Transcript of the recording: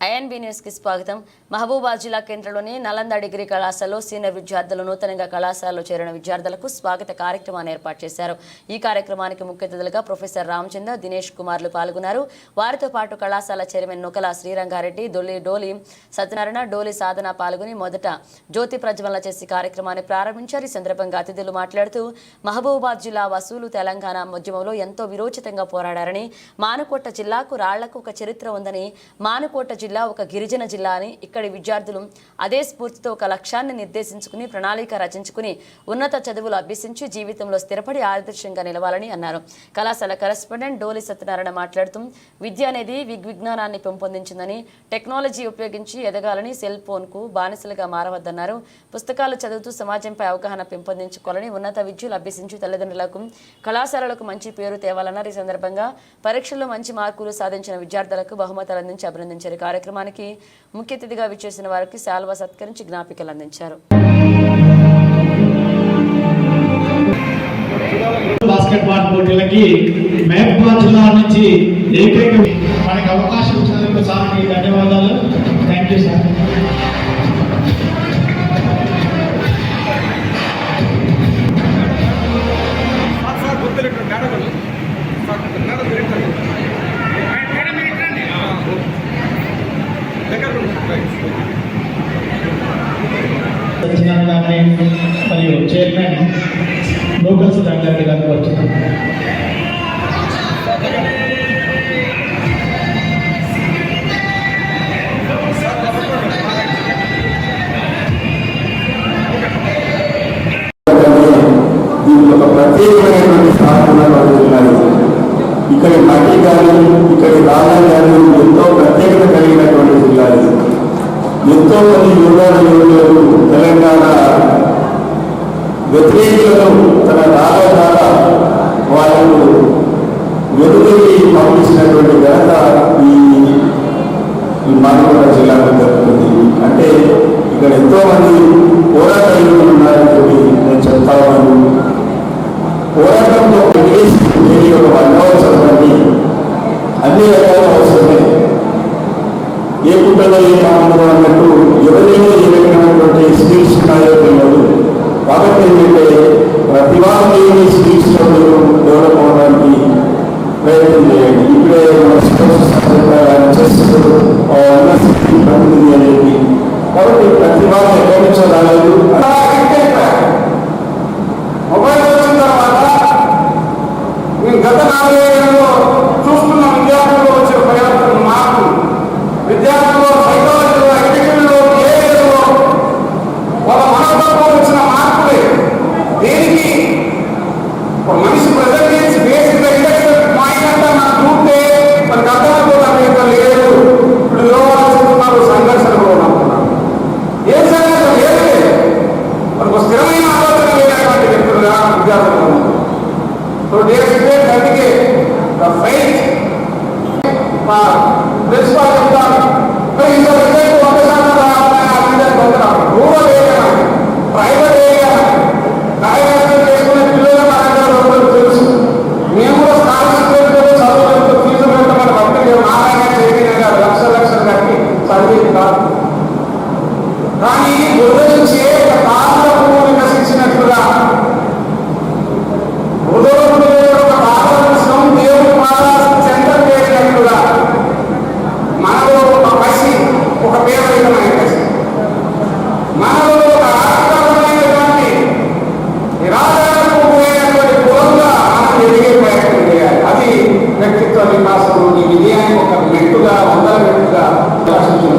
INB న్యూస్కి స్వాగతం. మహబూబాద్ జిల్లా కేంద్రంలోని నలంద డిగ్రీ కళాశాలలో సీనియర్ విద్యార్థులు నూతనంగా కళాశాలలో చేరిన విద్యార్థులకు స్వాగత కార్యక్రమాన్ని ఏర్పాటు చేశారు. ఈ కార్యక్రమానికి ముఖ్య అతిథులుగా ప్రొఫెసర్ రామచంద్ర దినేష్ కుమార్లు పాల్గొన్నారు. వారితో పాటు కళాశాల చైర్మన్ నొకల శ్రీరంగారెడ్డి డోలి డోలి సత్యనారాయణ డోలి సాధన పాల్గొని మొదట జ్యోతి ప్రజ్వలన చేసి కార్యక్రమాన్ని ప్రారంభించారు. ఈ సందర్భంగా అతిథులు మాట్లాడుతూ మహబూబాద్ జిల్లా వసూలు తెలంగాణ ఉద్యమంలో ఎంతో విరోచితంగా పోరాడారని మానుకోట జిల్లాకు రాళ్ళకు ఒక చరిత్ర ఉందని మానుకోట జిల్లా ఒక గిరిజన జిల్లా అని ఇక్కడి విద్యార్థులు అదే స్ఫూర్తితో ఒక లక్ష్యాన్ని నిర్దేశించుకుని ప్రణాళిక రచించుకుని ఉన్నత చదువులు అభ్యసించి జీవితంలో స్థిరపడి ఆదర్శంగా నిలవాలని అన్నారు. కళాశాల కరెస్పాండెంట్ డోలి సత్యనారాయణ మాట్లాడుతూ విద్య అనేది విజ్ఞానాన్ని పెంపొందించిందని టెక్నాలజీ ఉపయోగించి ఎదగాలని సెల్ ఫోన్కు బానిసలుగా మారవద్దన్నారు. పుస్తకాలు చదువుతూ సమాజంపై అవగాహన పెంపొందించుకోవాలని ఉన్నత విద్యలు అభ్యసించి తల్లిదండ్రులకు కళాశాలలకు మంచి పేరు తేవాలన్నారు. ఈ సందర్భంగా పరీక్షల్లో మంచి మార్కులు సాధించిన విద్యార్థులకు బహుమతులు అందించి అభినందించారు. కార్యక్రమానికి ముఖ్య అతిథిగా విచ్చేసిన వారికి శాల్వా సత్కరించి జ్ఞాపికలు అందించారు. బాస్కెట్బాల్ పోటీలకి మహబూబాద్ జిల్లా నుంచి ఏకైక మనకి అవకాశం ఇచ్చినందుకు సార్కి ప్రత్యేకమైనటువంటి స్థానం ఉన్నాయి ఇక్కడి మట్టి కానీ ఇక్కడి రాళ్ళ కానీ ఎంతో ప్రత్యేకత కలిగినటువంటి జిల్లా ఎంతో మంది యువనాడు యువకులు తెలంగాణ వ్యతిరేకులను తన రాళ్ళ ఒక వన్ అవర్ చదవండి అన్ని రకాల అవసరమే. ఏ పుట్టలో ఏ మామూలు అన్నట్టు ఎవరిలో ఏ రకమైనటువంటి స్కిల్స్ ఉన్నాయో తెలియదు. కాబట్టి ఏంటంటే ప్రతి వారికి స్కిల్స్ డెవలప్ అవడానికి ప్రయత్నం చేయండి. ఇప్పుడే మన స్పోర్ట్స్ స్థితి ప్రతినిధి అనేది. కాబట్టి ప్రతి వారు ఎక్కడి నుంచో రాలేదు. మొబైల్ గత నాలుగేళ్ళలో చూస్తున్న విద్యార్థుల్లో వచ్చే ప్రయాసం మార్పు విద్యార్థుల్లో సైకాలజీలో ఎగ్జిక్యూటివ్లో ఏరియాలో వాళ్ళ మనోభావం వచ్చిన మార్పులే. దేనికి మనిషి A fé. faith, principal, principal, principal,